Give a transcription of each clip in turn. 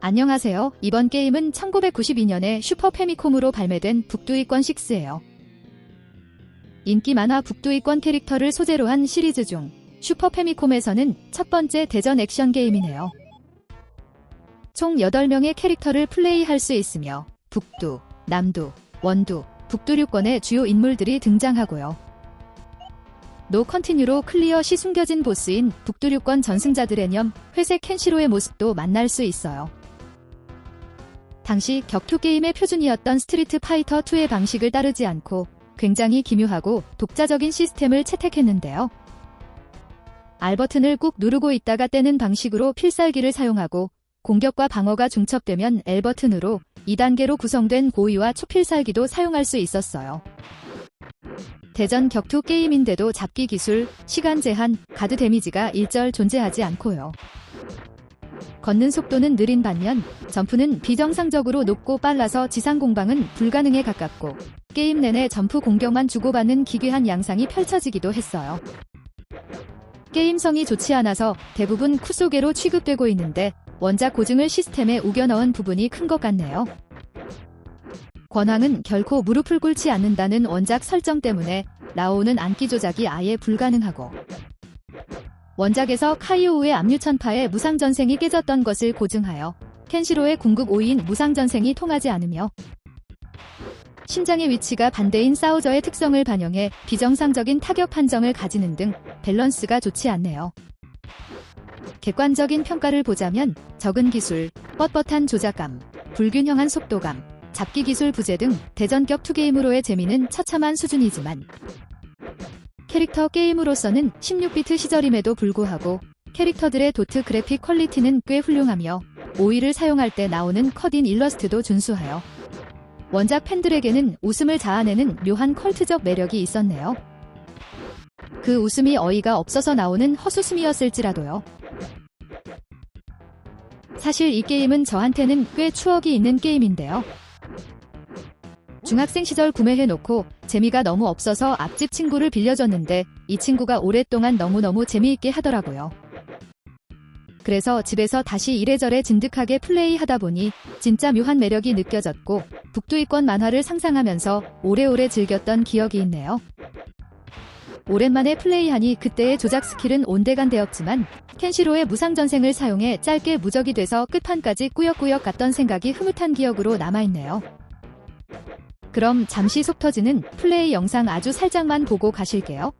안녕하세요. 이번 게임은 1992년에 슈퍼 패미콤으로 발매된 북두이권 6예요. 인기 만화 북두이권 캐릭터를 소재로 한 시리즈 중 슈퍼 패미콤에서는 첫 번째 대전 액션 게임이네요. 총 8명의 캐릭터를 플레이할 수 있으며 북두, 남두, 원두, 북두류권의 주요 인물들이 등장하고요. 노 컨티뉴로 클리어 시 숨겨진 보스인 북두류권 전승자들의 념 회색 켄시로의 모습도 만날 수 있어요. 당시 격투 게임의 표준이었던 스트리트 파이터 2의 방식을 따르지 않고 굉장히 기묘하고 독자적인 시스템을 채택했는데요. 알버튼을 꾹 누르고 있다가 떼는 방식으로 필살기를 사용하고 공격과 방어가 중첩되면 L버튼으로 2단계로 구성된 고위와 초필살기도 사용할 수 있었어요. 대전 격투 게임인데도 잡기 기술, 시간 제한, 가드 데미지가 일절 존재하지 않고요. 걷는 속도는 느린 반면 점프는 비정상적으로 높고 빨라서 지상 공방은 불가능에 가깝고 게임 내내 점프 공격만 주고받는 기괴한 양상이 펼쳐지기도 했어요. 게임성이 좋지 않아서 대부분 쿠소게로 취급되고 있는데 원작 고증을 시스템에 우겨 넣은 부분이 큰 것 같네요. 권황은 결코 무릎을 꿇지 않는다는 원작 설정 때문에 나오는 안기 조작이 아예 불가능하고 원작에서 카이오우의 압류천파에 무상전생이 깨졌던 것을 고증하여 켄시로의 궁극 5인 무상전생이 통하지 않으며 심장의 위치가 반대인 사우저의 특성을 반영해 비정상적인 타격 판정을 가지는 등 밸런스가 좋지 않네요. 객관적인 평가를 보자면 적은 기술, 뻣뻣한 조작감, 불균형한 속도감, 잡기 기술 부재 등 대전격 투게임으로의 재미는 처참한 수준이지만 캐릭터 게임으로서는 16비트 시절임에도 불구하고 캐릭터들의 도트 그래픽 퀄리티는 꽤 훌륭하며 오이를 사용할 때 나오는 컷인 일러스트도 준수하여 원작 팬들에게는 웃음을 자아내는 묘한 컬트적 매력이 있었네요. 그 웃음이 어이가 없어서 나오는 헛웃음이었을지라도요. 사실 이 게임은 저한테는 꽤 추억이 있는 게임인데요. 중학생 시절 구매해놓고 재미가 너무 없어서 앞집 친구를 빌려줬는데 이 친구가 오랫동안 너무너무 재미있게 하더라고요. 그래서 집에서 다시 이래저래 진득하게 플레이하다 보니 진짜 묘한 매력이 느껴졌고 북두이권 만화를 상상하면서 오래오래 즐겼던 기억이 있네요. 오랜만에 플레이하니 그때의 조작 스킬은 온데간데였지만 켄시로의 무상전생을 사용해 짧게 무적이 돼서 끝판까지 꾸역꾸역 갔던 생각이 흐뭇한 기억으로 남아있네요. 그럼 잠시 속 터지는 플레이 영상 아주 살짝만 보고 가실게요.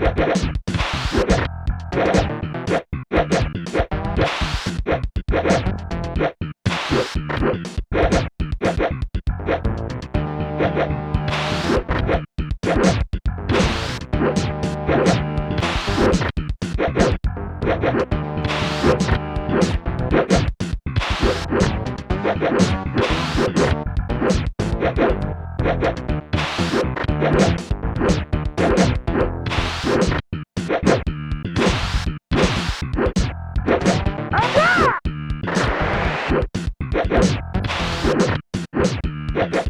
Yeah. Yeah.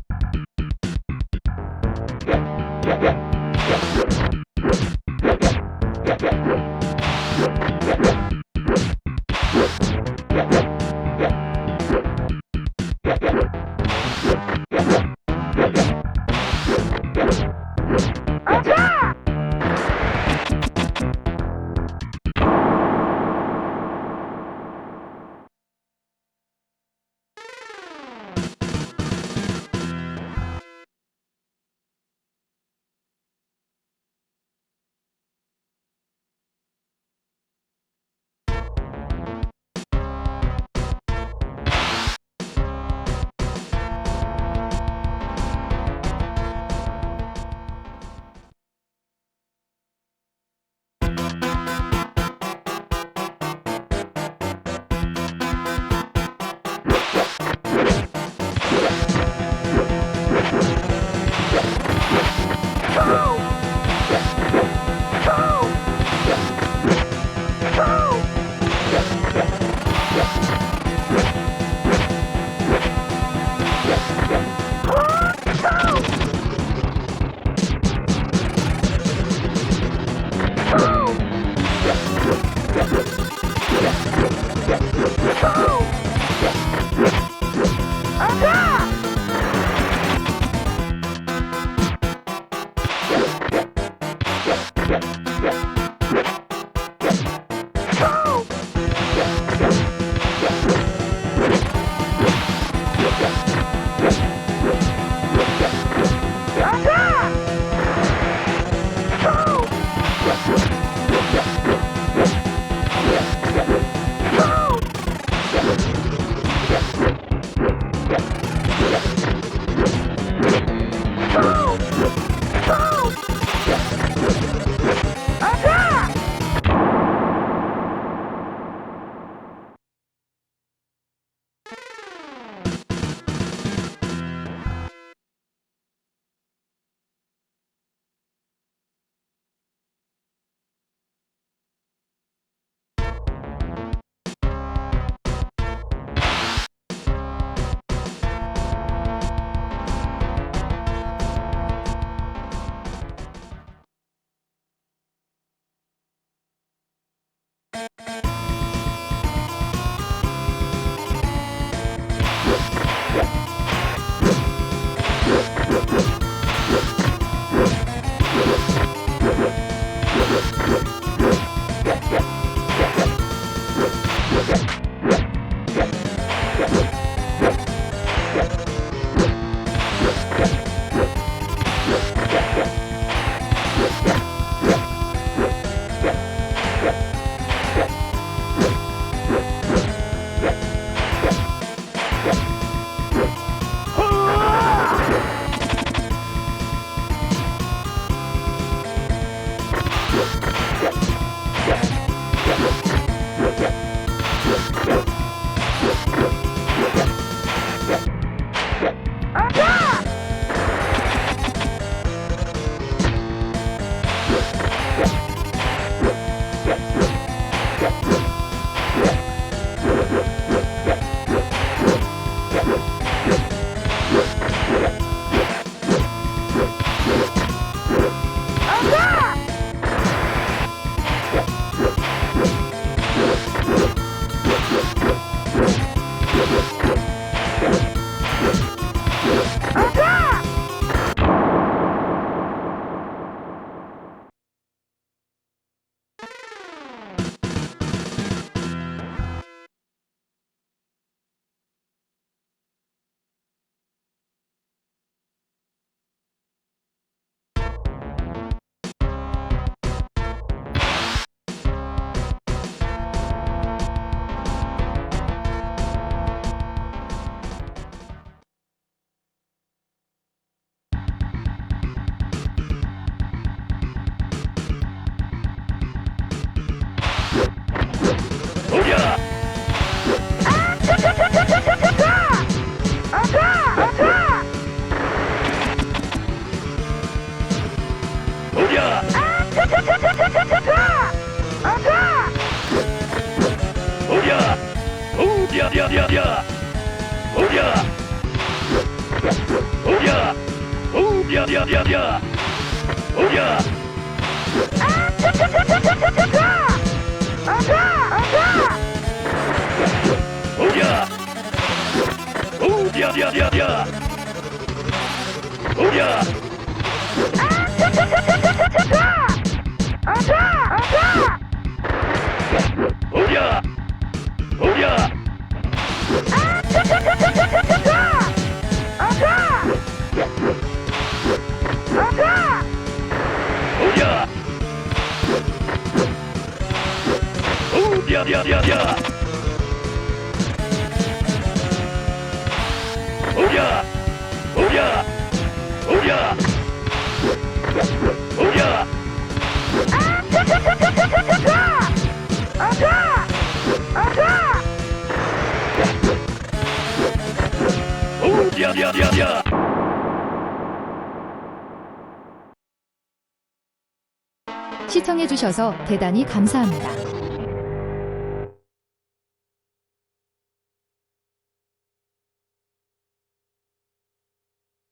오 오야야야야! 오야! 오야! 오야야야야! 오야! 오야! 오야야야야! 오야! 오야! 시청해주셔서 대단히 감사합니다.